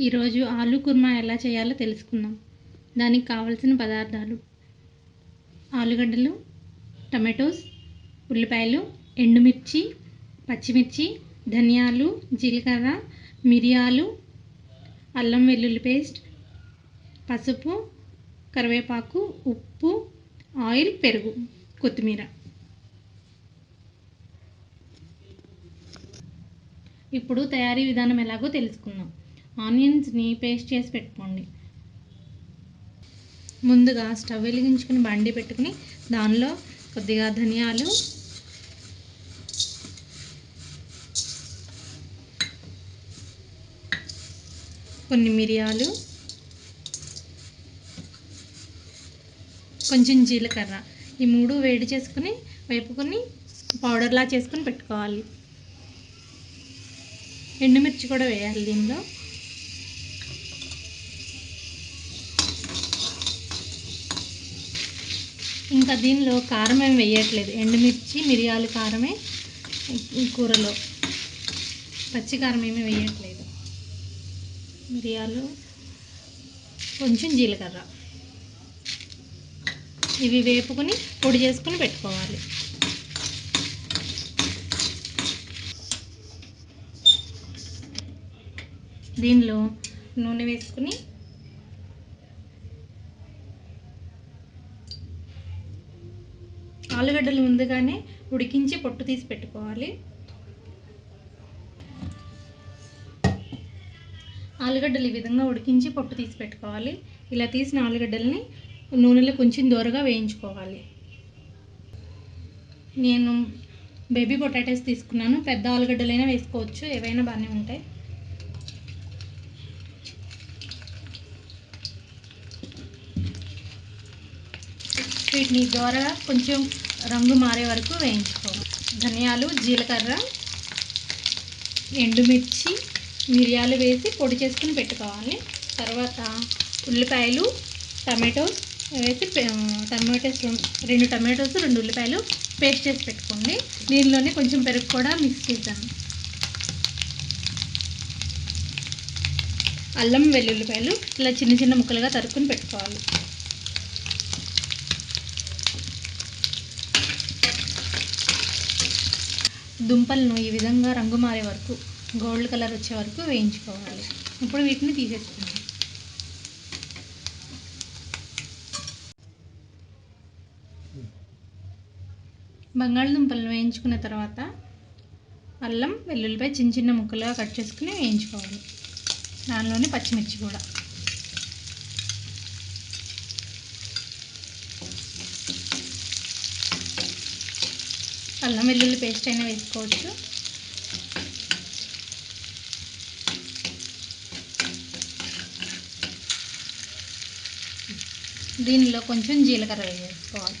ఈరోజు ఆలు కుర్మా ఎలా చేయాలో తెలుసుకుందాం. దానికి కావలసిన పదార్థాలు. ఆలుగడ్డలు టమాటోస్ ఉల్లిపాయలు ఎండుమిర్చి పచ్చిమిర్చి ధనియాలు జీలకర్ర మిరియాలు అల్లం వెల్లుల్లి పేస్ట్ పసుపు కరివేపాకు ఉప్పు ఆయిల్ పెరుగు కొత్తిమీర. ఇప్పుడు తయారీ విధానం ఎలాగో తెలుసుకుందాం. ఆనియన్స్ని పేస్ట్ చేసి పెట్టుకోండి. ముందుగా స్టవ్ వెలిగించుకుని బండి పెట్టుకుని దానిలో కొద్దిగా ధనియాలు కొన్ని మిరియాలు కొంచెం జీలకర్ర. ఈ మూడు వేడి చేసుకుని వేపుకొని పౌడర్లా చేసుకుని పెట్టుకోవాలి. ఎండుమిర్చి కూడా వేయాలి దీనిలో. ఇంకా దీనిలో కారం ఏమి వేయట్లేదు. ఎండుమిర్చి మిరియాలు కారమే కూరలో. పచ్చి కారం ఏమీ వేయట్లేదు. మిరియాలు కొంచెం జీలకర్ర. ఇవి వేపుకొని పొడి చేసుకుని పెట్టుకోవాలి. దీనిలో నూనె వేసుకుని ఆలుగడ్డలు ముందుగానే ఉడికించి పొట్టు తీసి పెట్టుకోవాలి. ఆలుగడ్డలు ఈ విధంగా ఉడికించి పొట్టు తీసి పెట్టుకోవాలి. ఇలా తీసిన ఆలుగడ్డల్ని నూనెలో కొంచెం దూరగా వేయించుకోవాలి. నేను బేబీ పొటాటోస్ తీసుకున్నాను. పెద్ద ఆలుగడ్డలైనా వేసుకోవచ్చు. ఏవైనా బాగానే ఉంటాయి. వీటిని ద్వారా కొంచెం రంగు మారే వరకు వేయించుకోవాలి ధనియాలు జీలకర్ర ఎండుమిర్చి మిరియాలు వేసి పొడి చేసుకుని పెట్టుకోవాలి. తర్వాత ఉల్లిపాయలు టమాటోస్ వేసి టమాటోస్ రెండు టమాటోస్ రెండు ఉల్లిపాయలు పేస్ట్ చేసి పెట్టుకోండి. దీనిలోనే కొంచెం పెరుగు కూడా మిక్స్ చేద్దాం. అల్లం వెల్లుల్లిపాయలు ఇలా చిన్న చిన్న ముక్కలుగా తరుక్కుని పెట్టుకోవాలి. దుంపలను ఈ విధంగా రంగు మారే వరకు గోల్డ్ కలర్ వచ్చే వరకు వేయించుకోవాలి. ఇప్పుడు వీటిని తీసేసుకుందాం. బంగాళదుంపలను వేయించుకున్న తర్వాత అల్లం వెల్లుల్లిపై చిన్న చిన్న ముక్కలుగా కట్ చేసుకుని వేయించుకోవాలి. దానిలోనే పచ్చిమిర్చి కూడా. అల్లం వెల్లుల్లి పేస్ట్ అయినా వేసుకోవచ్చు. దీనిలో కొంచెం జీలకర్ర వేసుకోవాలి.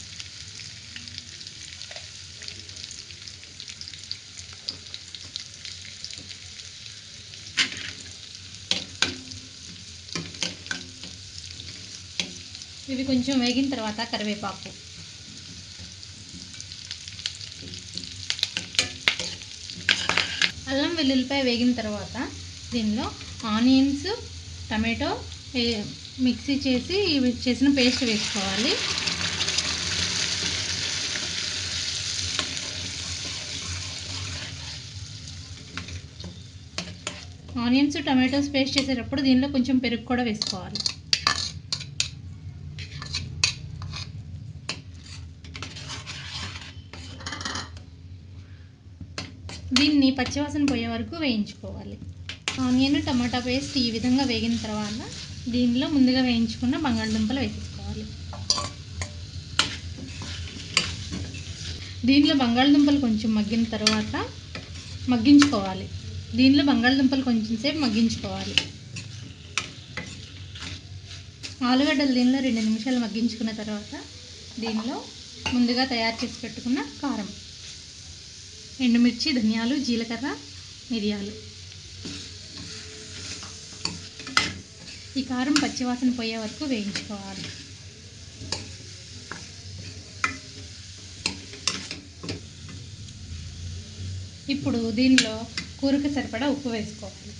ఇవి కొంచెం వేగిన తర్వాత కరివేపాకు. అల్లం వెల్లుల్లిపాయ వేగిన తర్వాత దీనిలో ఆనియన్స్ టమాటో మిక్సీ చేసి చేసిన పేస్ట్ వేసుకోవాలి. ఆనియన్స్ టమాటోస్ పేస్ట్ చేసేటప్పుడు దీనిలో కొంచెం పెరుగు కూడా వేసుకోవాలి. దీన్ని పచ్చివాసన పోయే వరకు వేయించుకోవాలి. ఆనియన్ టమాటా పేస్ట్ ఈ విధంగా వేగిన తర్వాత దీనిలో ముందుగా వేయించుకున్న బంగాళదుంపలు వేసుకోవాలి దీనిలో బంగాళదుంపలు కొంచెం మగ్గిన తర్వాత మగ్గించుకోవాలి. దీనిలో బంగాళదుంపలు కొంచెం సేపు మగ్గించుకోవాలి. ఆలుగడ్డలు దీనిలో రెండు నిమిషాలు మగ్గించుకున్న తర్వాత దీనిలో ముందుగా తయారు చేసి పెట్టుకున్న కారం. ఎండుమిర్చి ధనియాలు జీలకర్ర మిరియాలు. ఈ కారం పచ్చివాసన పోయే వరకు వేయించుకోవాలి. ఇప్పుడు దీనిలో కూరకు సరిపడా ఉప్పు వేసుకోవాలి.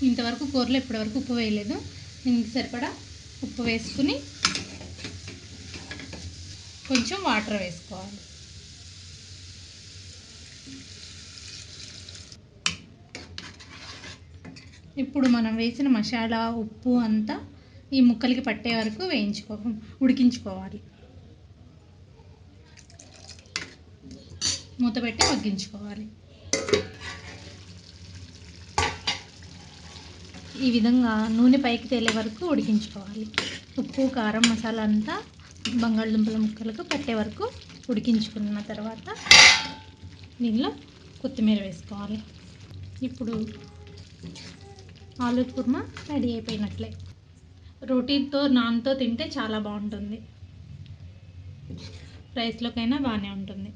ఇంతవరకు కూరలో ఇప్పటివరకు ఉప్పు వేయలేదు. దీనికి సరిపడా ఉప్పు వేసుకుని కొంచెం వాటర్ వేసుకోవాలి. ఇప్పుడు మనం వేసిన మసాలా ఉప్పు అంతా ఈ ముక్కలకి పట్టే వరకు వేయించుకో ఉడికించుకోవాలి. మూత పెట్టి మగ్గించుకోవాలి. ఈ విధంగా నూనె పైకి తేలే వరకు ఉడికించుకోవాలి. ఉప్పు కారం మసాలా అంతా బంగాళదుంపల ముక్కలకు పట్టే వరకు ఉడికించుకున్న తర్వాత దీనిలో కొత్తిమీర వేసుకోవాలి. ఇప్పుడు ఆలు కుర్మా రెడీ అయిపోయినట్లే. రోటీతో నాన్తో తింటే చాలా బాగుంటుంది. రైస్లోకైనా బాగానే ఉంటుంది.